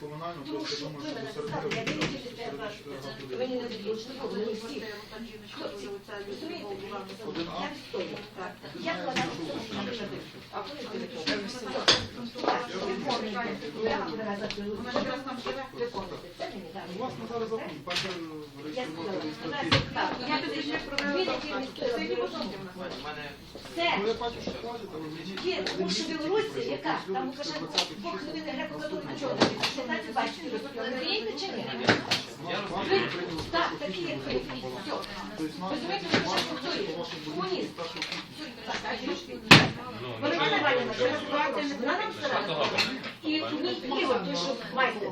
Комунально, Тому просто що думаю, що до Один А. У вас на зараз закон, перше реєструвати Я тоді ще провела Мені... Є, тому що яка там Лукашенко, Бог хвилини греко-католик, 16 бачите, ви чи ні? Ви, так, такі як ви. Все. Розумієте, що? Комуніст. Ж не давали той, що майстер,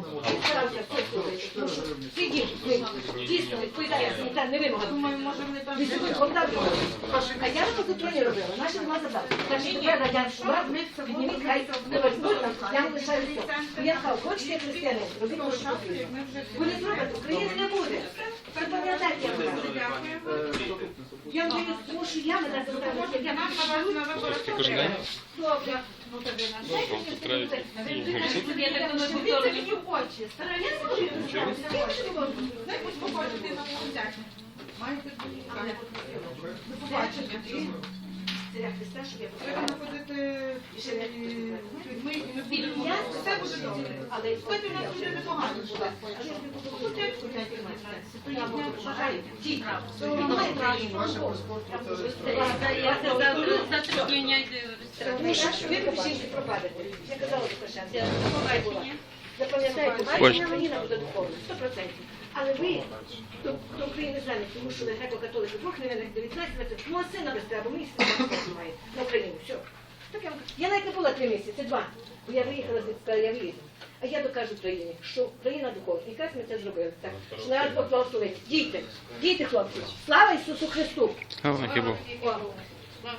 відповідає цього Богдан Львович. А я на контролі робила, наша була задача. Значить, тепер радянську владу, підніміть, хай не возьмуть я вам лишаю все. Я сказав, хочете християни, робіть що? потрібно. Ви не зробите, України не буде. Це пам'ятайте, я вам кажу. Я не тому я мене як я Нам на виборах Добре. Добре. Ну, тобі на підтримуйте. сказати. Я так думаю, Дивіться мені в очі. Стараюся Я не можу. Дай хоч побачити на вулицях. Маєте бути. Щоб я Треба знаходити людьми і не будемо. Я Все буде добре. Але Кстати, у нас вже непогано То Немає немає права. Я казала Лукашенко. Запам'ятайте, буде духовна, 100%. Але ви до, до України знаєте, тому що ви греко-католики двох невинних 19 років, ну сина без треба, мені сина немає на Україну, все. Так я, вам кажу. я навіть не була три місяці, два. Бо я виїхала з сказала, я виїду. А я докажу країні, що Україна духовна. І як ми це зробили? Так, що народ благословить. Дійте, дійте, хлопці. Слава Ісусу Христу! Слава Богу.